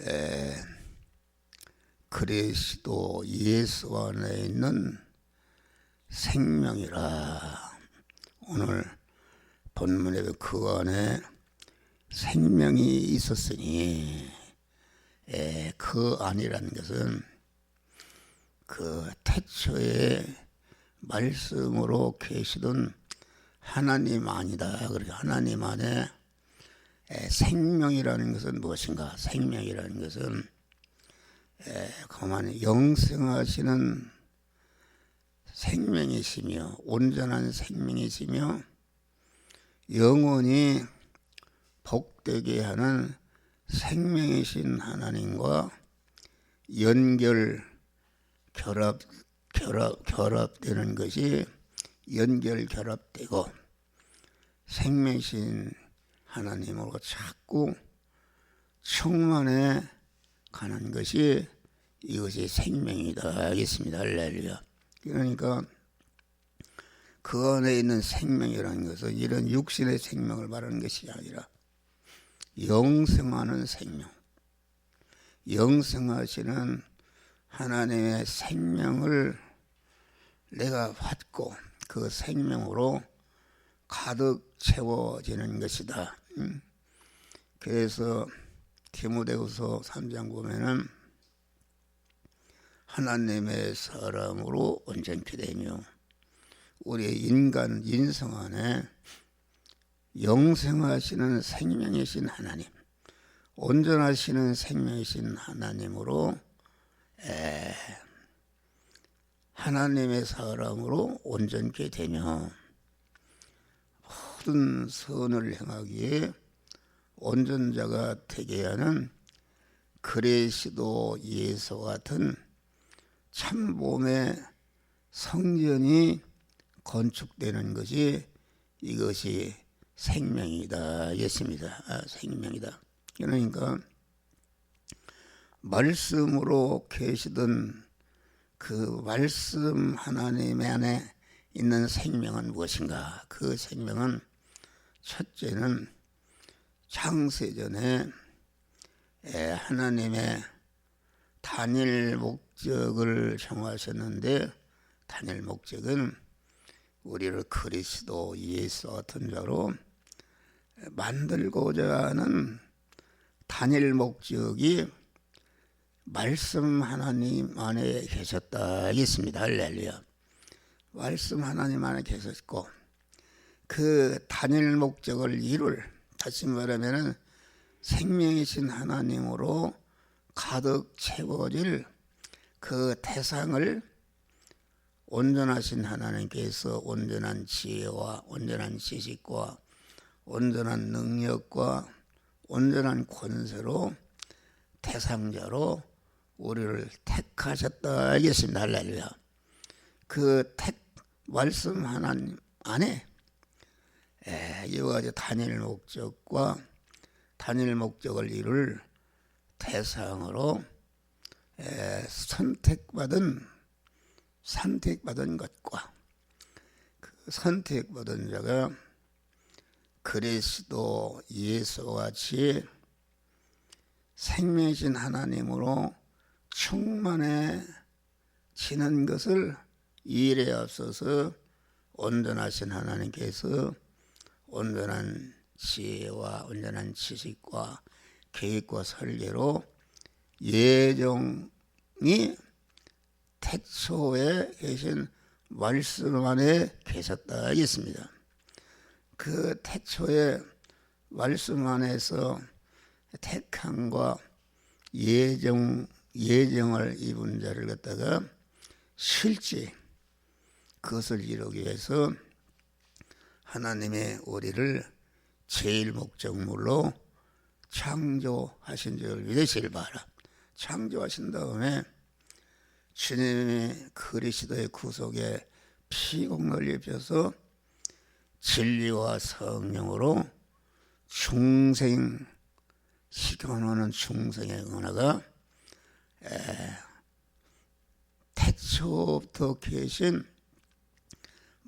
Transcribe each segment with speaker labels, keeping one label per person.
Speaker 1: 에, 그리스도 예수 안에 있는 생명이라 오늘 본문에 그 안에 생명이 있었으니 에, 그 안이라는 것은 그 태초에 말씀으로 계시던 하나님 아니다. 그리고 하나님 안에 생명이라는 것은 무엇인가? 생명이라는 것은 그만 영생하시는 생명이시며 온전한 생명이시며 영원히 복되게 하는 생명이신 하나님과 연결 결합 결합 결합되는 것이 연결 결합되고 생명신 하나님으로 자꾸 충만해 가는 것이 이것이 생명이다 알겠습니다. 할렐루야. 그러니까 그 안에 있는 생명이라는 것은 이런 육신의 생명을 말하는 것이 아니라 영생하는 생명. 영생하시는 하나님의 생명을 내가 받고 그 생명으로 가득 채워지는 것이다. 음. 그래서 디모데후서 3장 보면은 하나님의 사람으로 온전케 되며 우리의 인간 인성 안에 영생하시는 생명이신 하나님, 온전하시는 생명이신 하나님으로 에, 하나님의 사람으로 온전케 되며 모든 선을 행하기에 온전자가 되게 하는 그레시도 예수 같은 참봄의 성전이 건축되는 것이 이것이 생명이다 였습니다. 아, 생명이다. 그러니까 말씀으로 계시던 그 말씀 하나님 안에 있는 생명은 무엇인가? 그 생명은 첫째는 창세전에 하나님의 단일 목적을 정하셨는데 단일 목적은 우리를 그리스도 예수 같은 자로 만들고자 하는 단일 목적이 말씀 하나님 안에 계셨다 있습니다. 할렐루야. 말씀 하나님 안에 계셨고 그 단일 목적을 이룰 다시 말하면은 생명이신 하나님으로 가득 채워질 그 대상을 온전하신 하나님께서 온전한 지혜와 온전한 지식과 온전한 능력과 온전한 권세로 대상자로 우리를 택하셨다 알겠습니다. 할렐루야. 그 택 말씀 하나님 안에 이와 같이 단일 목적과 단일 목적을 이룰 대상으로 선택받은 선택받은 것과 그 선택받은 자가 그리스도 예수와 같이 생명이신 하나님으로 충만해지는 것을 일에 앞서서 온전하신 하나님께서 온전한 지혜와 온전한 지식과 계획과 설계로 예정이 태초에 계신 말씀 안에 계셨다 있습니다. 그 태초에 말씀 안에서 택함과 예정 예정을 입은 자를 갖다가 실제 그것을 이루기 위해서 하나님의 우리를 제일 목적물로 창조하신 줄 믿으시길 바라. 창조하신 다음에 주님의 그리스도의 구속에 피공을 입혀서 진리와 성령으로 중생 시켜놓는 중생의 은혜가 태초부터 계신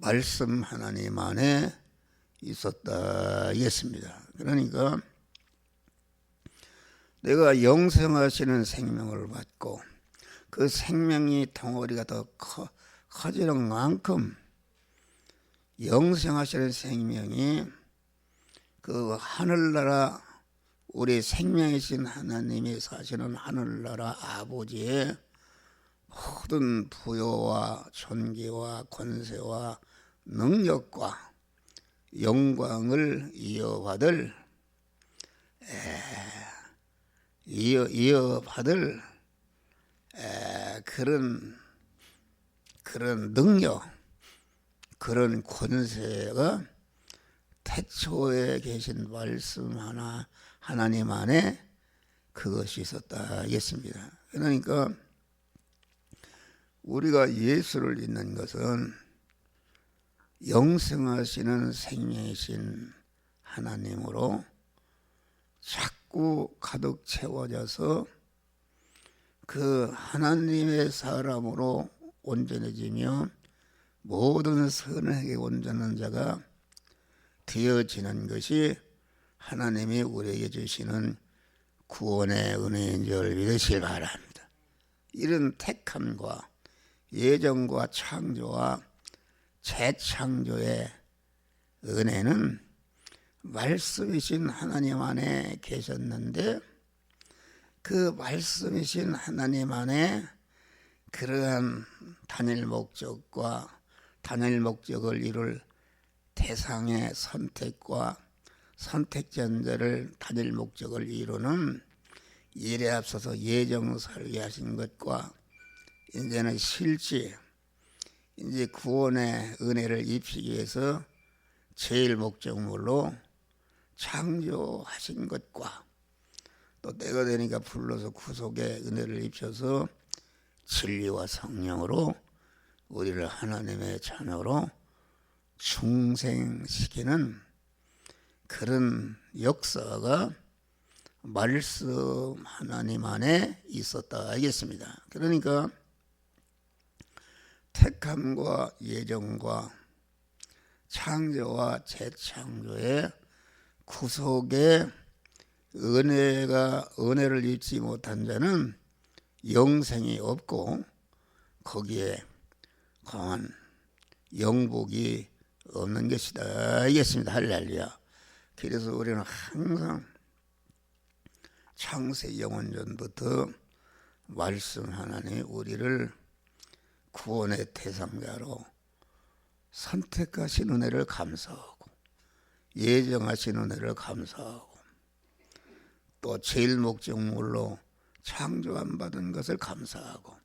Speaker 1: 말씀 하나님 안에 있었다 했습니다. 그러니까 내가 영생하시는 생명을 받고 그 생명이 덩어리가 더 커, 커지는 만큼 영생하시는 생명이 그 하늘나라 우리 생명이신 하나님이 사시는 하늘나라 아버지의 모든 부여와 존귀와 권세와 능력과 영광을 이어받을 에, 이어 이어받을 에, 그런 그런 능력 그런 권세가 태초에 계신 말씀 하나 하나님 안에 그것이 있었다 하겠습니다. 그러니까 우리가 예수를 믿는 것은 영생하시는 생명이신 하나님으로 자꾸 가득 채워져서 그 하나님의 사람으로 온전해지며 모든 선하게 온전한 자가 되어지는 것이 하나님이 우리에게 주시는 구원의 은혜인 줄 믿으시길 바랍니다. 이런 택함과 예정과 창조와 재창조의 은혜는 말씀이신 하나님 안에 계셨는데 그 말씀이신 하나님 안에 그러한 단일 목적과 단일 목적을 이룰 대상의 선택과 선택전자를 단일 목적을 이루는 일에 앞서서 예정 설계하신 것과 이제는 실제 이제 구원의 은혜를 입히기 위해서 제일 목적물로 창조하신 것과 또 때가 되니까 불러서 구속의 은혜를 입혀서 진리와 성령으로 우리를 하나님의 자녀로 중생시키는 그런 역사가 말씀 하나님 안에 있었다 알겠습니다. 그러니까 택함과 예정과 창조와 재창조의 구속의 은혜가 은혜를 입지 못한 자는 영생이 없고 거기에 강한 영복이 없는 것이다. 알겠습니다. 할렐루야. 그래서 우리는 항상 창세 영원전부터 말씀 하나님 우리를 구원의 대상자로 선택하신 은혜를 감사하고 예정하신 은혜를 감사하고 또 제일 목적물로 창조 안 받은 것을 감사하고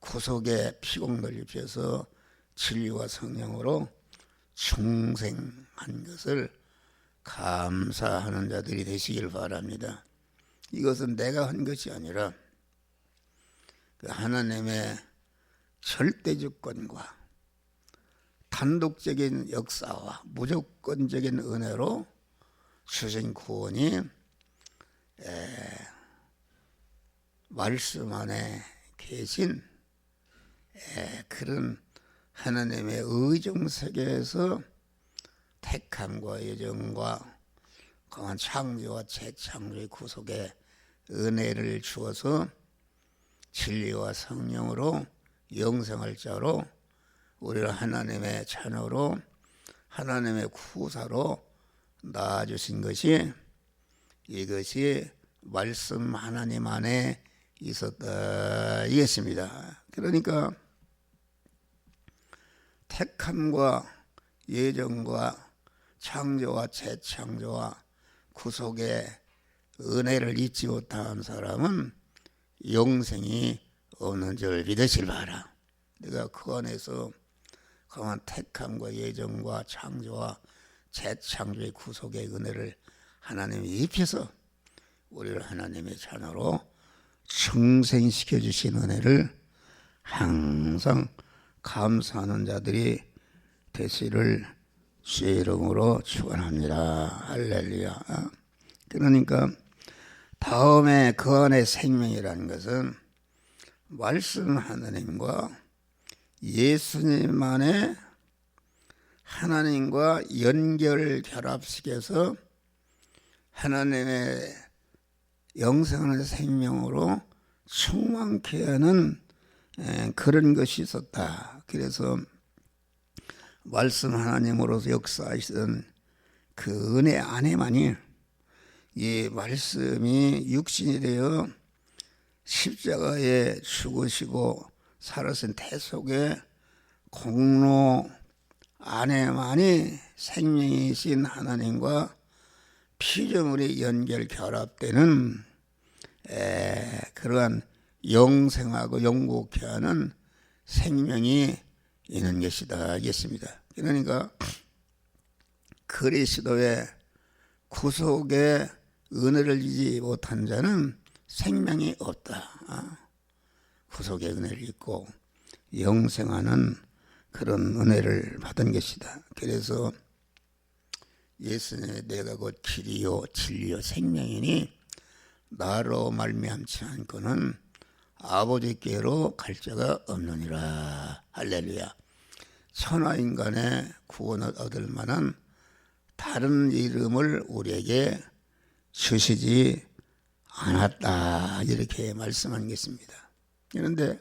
Speaker 1: 구속의 피공을 입혀서 진리와 성령으로 중생한 것을 감사하는 자들이 되시길 바랍니다. 이것은 내가 한 것이 아니라 그 하나님의 절대주권과 단독적인 역사와 무조건적인 은혜로 주신 구원이 에, 말씀 안에 계신 에, 그런 하나님의 의정 세계에서 택함과 예정과 강한 창조와 재창조의 구속에 은혜를 주어서 진리와 성령으로 영생할 자로 우리를 하나님의 자녀로 하나님의 구사로 낳아주신 것이 이것이 말씀 하나님 안에 있었다 이겠습니다. 그러니까 택함과 예정과 창조와 재창조와 구속의 은혜를 잊지 못한 사람은 영생이 없는 줄 믿으실 바라. 내가 그 안에서 강한 택함과 예정과 창조와 재창조의 구속의 은혜를 하나님이 입혀서 우리를 하나님의 자녀로 충생시켜 주신 은혜를 항상 감사하는 자들이 되시를 주의 이름으로 축원합니다. 할렐루야. 그러니까 다음에 그 안에 생명이라는 것은 말씀 하나님과 예수님 안에 하나님과 연결 결합시켜서 하나님의 영생하는 생명으로 충만케 하는 에, 그런 것이 있었다. 그래서 말씀 하나님으로서 역사하시던 그 은혜 안에만이 이 말씀이 육신이 되어 십자가에 죽으시고 살아신 태속의 공로 안에만이 생명이신 하나님과 피조물이 연결 결합되는 에, 그러한 영생하고 영국케 하는 생명이 있는 것이다 하겠습니다. 그러니까 그리스도의 구속의 은혜를 지지 못한 자는 생명이 없다. 아, 구속의 은혜를 입고 영생하는 그런 은혜를 받은 것이다. 그래서 예수님의 내가 곧 길이요 진리요 생명이니 나로 말미암지 않고는 아버지께로 갈 자가 없느니라. 할렐루야. 천하 인간의 구원을 얻을 만한 다른 이름을 우리에게 주시지 않았다. 이렇게 말씀한 것입니다. 그런데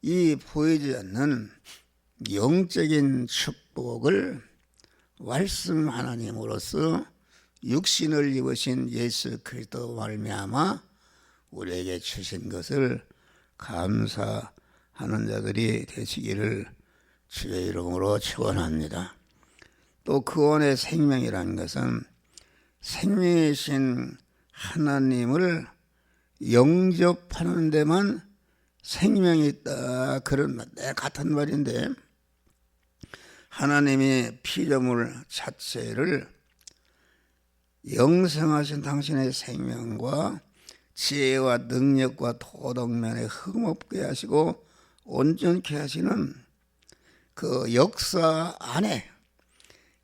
Speaker 1: 이 보이지 않는 영적인 축복을 말씀 하나님으로서 육신을 입으신 예수 그리스도 말미암아 우리에게 주신 것을 감사하는 자들이 되시기를 주의 이름으로 축원합니다. 또 그원의 생명이라는 것은 생명이신 하나님을 영접하는 데만 생명이 있다. 그런 말, 같은 말인데 하나님이 피조물 자체를 영생하신 당신의 생명과 지혜와 능력과 도덕면에 흠없게 하시고 온전케 하시는 그 역사 안에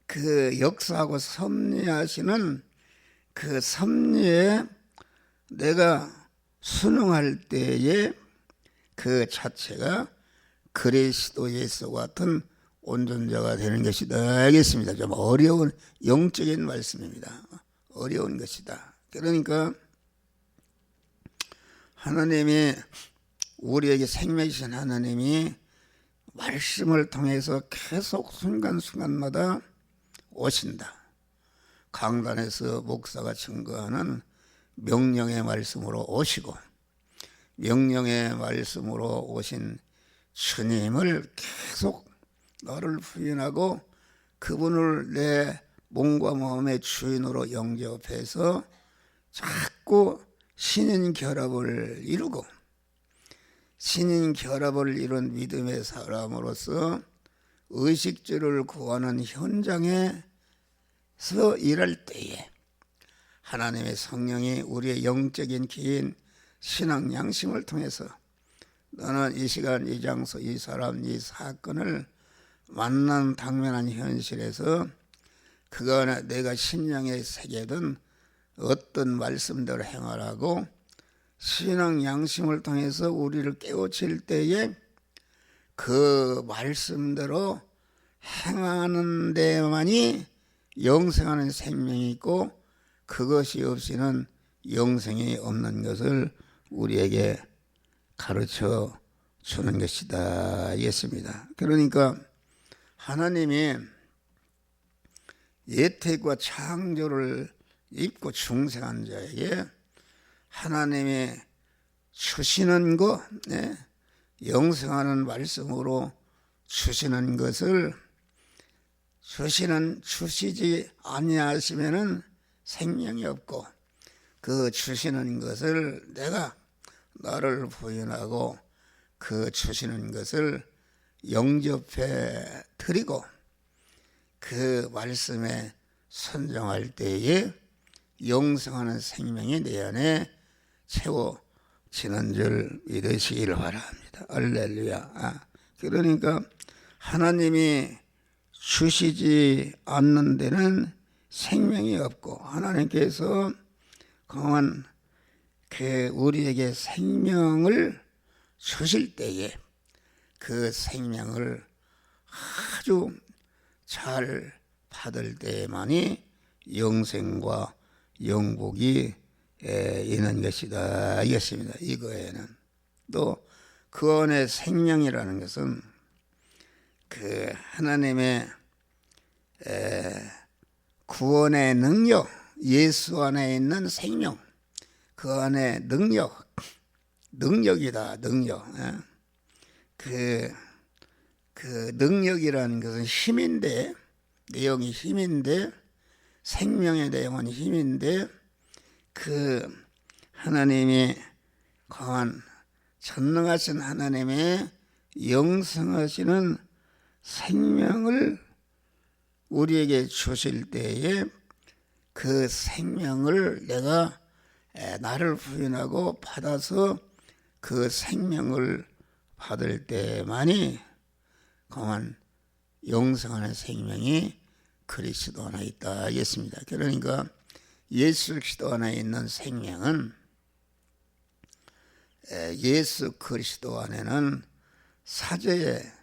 Speaker 1: 그 역사하고 섭리하시는 그 섭리에 내가 순응할 때에 그 자체가 그리스도 예수 같은 온전자가 되는 것이다 알겠습니다. 좀 어려운 영적인 말씀입니다. 어려운 것이다. 그러니까 하나님이 우리에게 생명이신 하나님이 말씀을 통해서 계속 순간순간마다 오신다. 강단에서 목사가 증거하는 명령의 말씀으로 오시고 명령의 말씀으로 오신 주님을 계속 너를 부인하고 그분을 내 몸과 마음의 주인으로 영접해서 자꾸 신인 결합을 이루고 신인 결합을 이룬 믿음의 사람으로서 의식주를 구하는 현장에 서 일할 때에 하나님의 성령이 우리의 영적인 기인 신앙 양심을 통해서 너는 이 시간 이 장소 이 사람 이 사건을 만난 당면한 현실에서 그가 내가 신앙에 새겨든 어떤 말씀대로 행하라고 신앙 양심을 통해서 우리를 깨우칠 때에 그 말씀대로 행하는 데만이 영생하는 생명이 있고 그것이 없이는 영생이 없는 것을 우리에게 가르쳐 주는 것이다. 이겠습니다. 그러니까 하나님이 예택과 창조를 입고 중생한 자에게 하나님이 주시는 것, 네, 영생하는 말씀으로 주시는 것을 주시는 주시지 아니하시면은 생명이 없고 그 주시는 것을 내가 나를 부인하고 그 주시는 것을 영접해 드리고 그 말씀에 선정할 때에 영생하는 생명이 내 안에 채워지는 줄 믿으시기를 바랍니다. 알렐루야. 아, 그러니까 하나님이 주시지 않는 데는 생명이 없고 하나님께서 강한 그 우리에게 생명을 주실 때에 그 생명을 아주 잘 받을 때만이 영생과 영복이 에, 있는 것이다 이겠습니다. 이거에는 또 그 안에 생명이라는 것은 그 하나님의 에, 구원의 능력, 예수 안에 있는 생명, 그 안에 능력, 능력이다 능력. 예? 그, 그 능력이라는 것은 힘인데 내용이 힘인데 생명의 내용은 힘인데 그 하나님이 강한 전능하신 하나님의 영성하시는 생명을 우리에게 주실 때에 그 생명을 내가 에, 나를 부인하고 받아서 그 생명을 받을 때만이 강한 영성하는 생명이 그리스도 안에 있다 하겠습니다. 그러니까 예수 그리스도 안에 있는 생명은 에, 예수 그리스도 안에는 사제의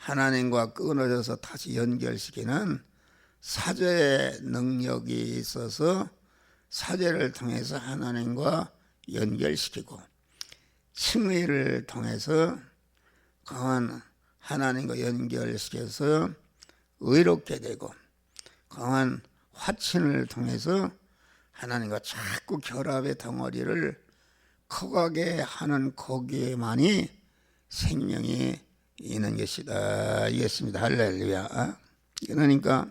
Speaker 1: 하나님과 끊어져서 다시 연결시키는 사제의 능력이 있어서 사제를 통해서 하나님과 연결시키고 칭의를 통해서 강한 하나님과 연결시켜서 의롭게 되고 강한 화친을 통해서 하나님과 자꾸 결합의 덩어리를 커가게 하는 거기에만이 생명이 있는 것이다. 이겠습니다. 할렐루야. 그러니까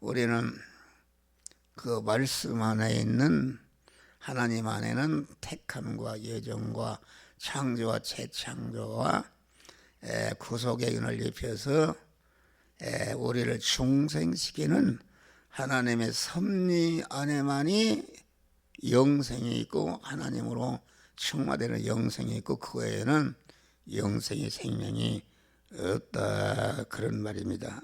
Speaker 1: 우리는 그 말씀 안에 있는 하나님 안에는 택함과 예정과 창조와 재창조와 에, 구속의 은을 입혀서 에, 우리를 중생시키는 하나님의 섭리 안에만이 영생이 있고 하나님으로 충만되는 영생이 있고 그 외에는 영생의 생명이 없다 그런 말입니다.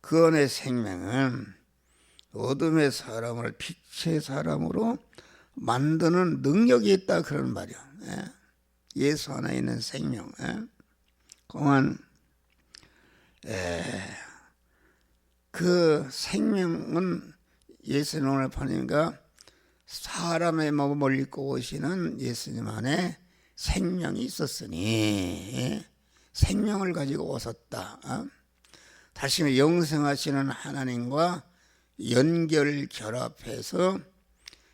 Speaker 1: 그 안의 생명은 어둠의 사람을 빛의 사람으로 만드는 능력이 있다 그런 말이야. 예. 수 안에 있는 생명. 예. 공안 그 생명은 예수님 오늘 보니까 사람의 몸을 입고 오시는 예수님 안에 생명이 있었으니 예. 생명을 가지고 오셨다. 어? 다시 영생하시는 하나님과 연결 결합해서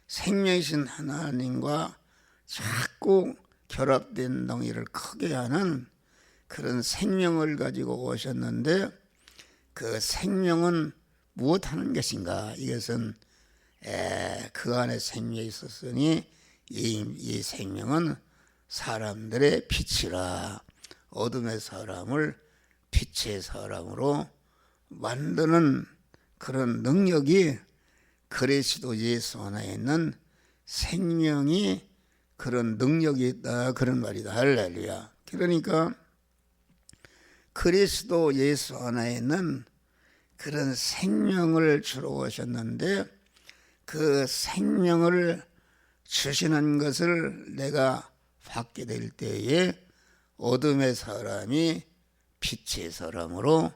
Speaker 1: 생명이신 하나님과 자꾸 결합된 덩이를 크게 하는 그런 생명을 가지고 오셨는데 그 생명은 무엇하는 것인가? 이것은 에, 그 안에 생명이 있었으니 이, 이 생명은 사람들의 빛이라. 어둠의 사람을 빛의 사람으로 만드는 그런 능력이 그리스도 예수 안에 있는 생명이 그런 능력이 있다. 그런 말이다. 할렐루야. 그러니까 그리스도 예수 안에 있는 그런 생명을 주러 오셨는데 그 생명을 주시는 것을 내가 받게 될 때에 어둠의 사람이 빛의 사람으로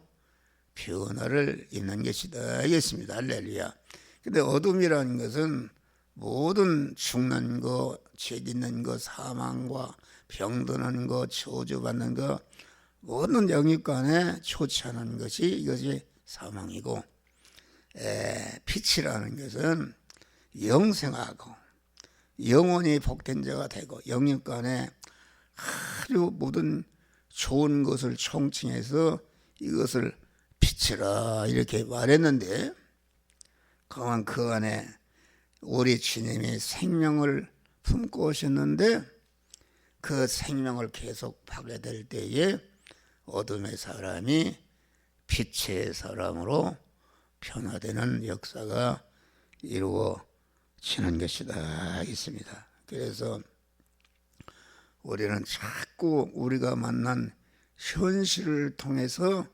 Speaker 1: 변화를 입는 것이다. 알겠습니다. 할렐루야. 근데 어둠이라는 것은 모든 죽는 거, 죄 짓는 거, 사망과 병드는 거, 저주받는 거 모든 영육간에 초치하는 것이 이것이 사망이고 에, 빛이라는 것은 영생하고 영원히 복된 자가 되고 영육간에 아주 모든 좋은 것을 총칭해서 이것을 빛이라 이렇게 말했는데 그만 그 안에 우리 주님이 생명을 품고 오셨는데 그 생명을 계속 받게 될 때에 어둠의 사람이 빛의 사람으로 변화되는 역사가 이루어 지는 것이 다 있습니다. 그래서 우리는 자꾸 우리가 만난 현실을 통해서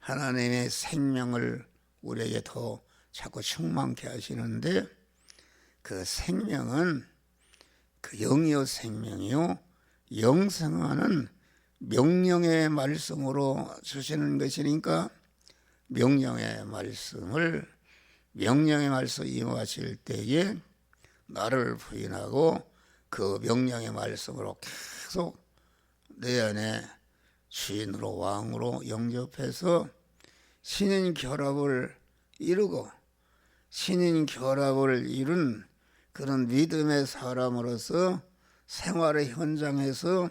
Speaker 1: 하나님의 생명을 우리에게 더 자꾸 충만케 하시는데 그 생명은 그 영이요 생명이요 영생하는 명령의 말씀으로 주시는 것이니까 명령의 말씀을 명령의 말씀 임하실 때에 나를 부인하고 그 명령의 말씀으로 계속 내 안에 주인으로 왕으로 영접해서 신인 결합을 이루고 신인 결합을 이룬 그런 믿음의 사람으로서 생활의 현장에서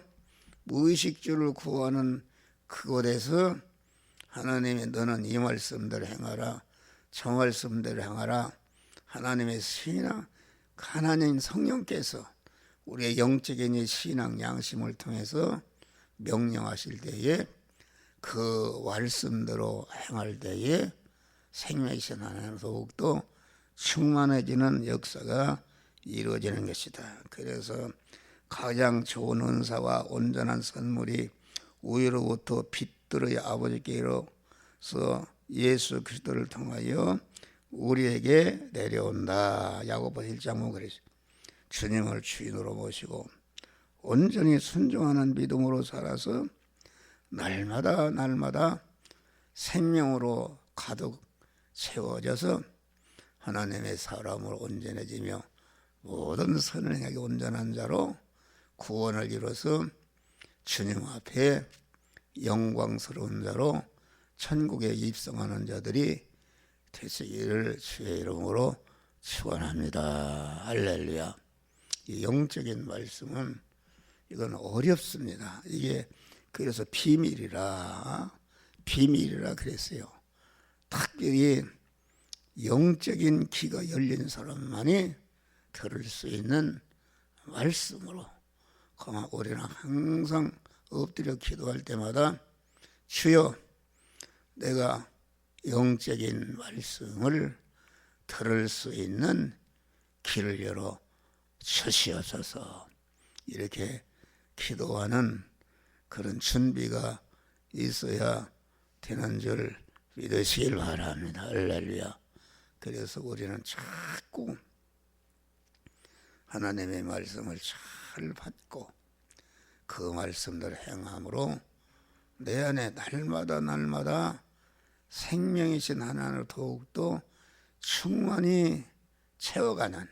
Speaker 1: 무의식주를 구하는 그곳에서 하나님이 너는 이 말씀대로 행하라 저 말씀대로 행하라 하나님의 신앙 하나님 성령께서 우리의 영적인 이 신앙 양심을 통해서 명령하실 때에 그 말씀대로 행할 때에 생명이신 하나님 더욱더 충만해지는 역사가 이루어지는 것이다. 그래서 가장 좋은 은사와 온전한 선물이 우위로부터 빛들의 아버지께로서 예수 그리스도를 통하여 우리에게 내려온다. 야고보 1장 5 그랬어요. 주님을 주인으로 모시고 온전히 순종하는 믿음으로 살아서 날마다 날마다 생명으로 가득 채워져서 하나님의 사람으로 온전해지며 모든 선을 행하기 온전한 자로 구원을 이뤄서 주님 앞에 영광스러운 자로 천국에 입성하는 자들이 되시기를 주의 이름으로 축원합니다. 할렐루야. 이 영적인 말씀은 이건 어렵습니다. 이게 그래서 비밀이라 비밀이라 그랬어요. 특별히 영적인 귀가 열린 사람만이 들을 수 있는 말씀으로 우리는 항상 엎드려 기도할 때마다 주여 내가 영적인 말씀을 들을 수 있는 길을 열어 주시옵소서 이렇게 기도하는 그런 준비가 있어야 되는 줄 믿으시길 바랍니다. 할렐루야. 그래서 우리는 자꾸 하나님의 말씀을 잘 받고 그 말씀들 행함으로 내 안에 날마다 날마다 생명이신 하나님을 더욱더 충만히 채워가는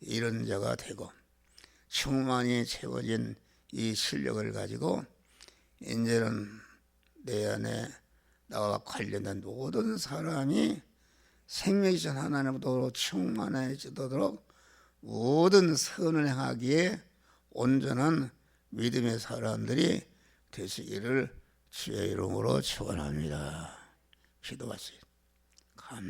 Speaker 1: 이런 자가 되고 충만히 채워진 이 실력을 가지고 이제는 내 안에 나와 관련된 모든 사람이 생명이신 하나님으로 충만해지도록 모든 선을 행하기에 온전한 믿음의 사람들이 되시기를 주의 이름으로 축원합니다. 기도하세요.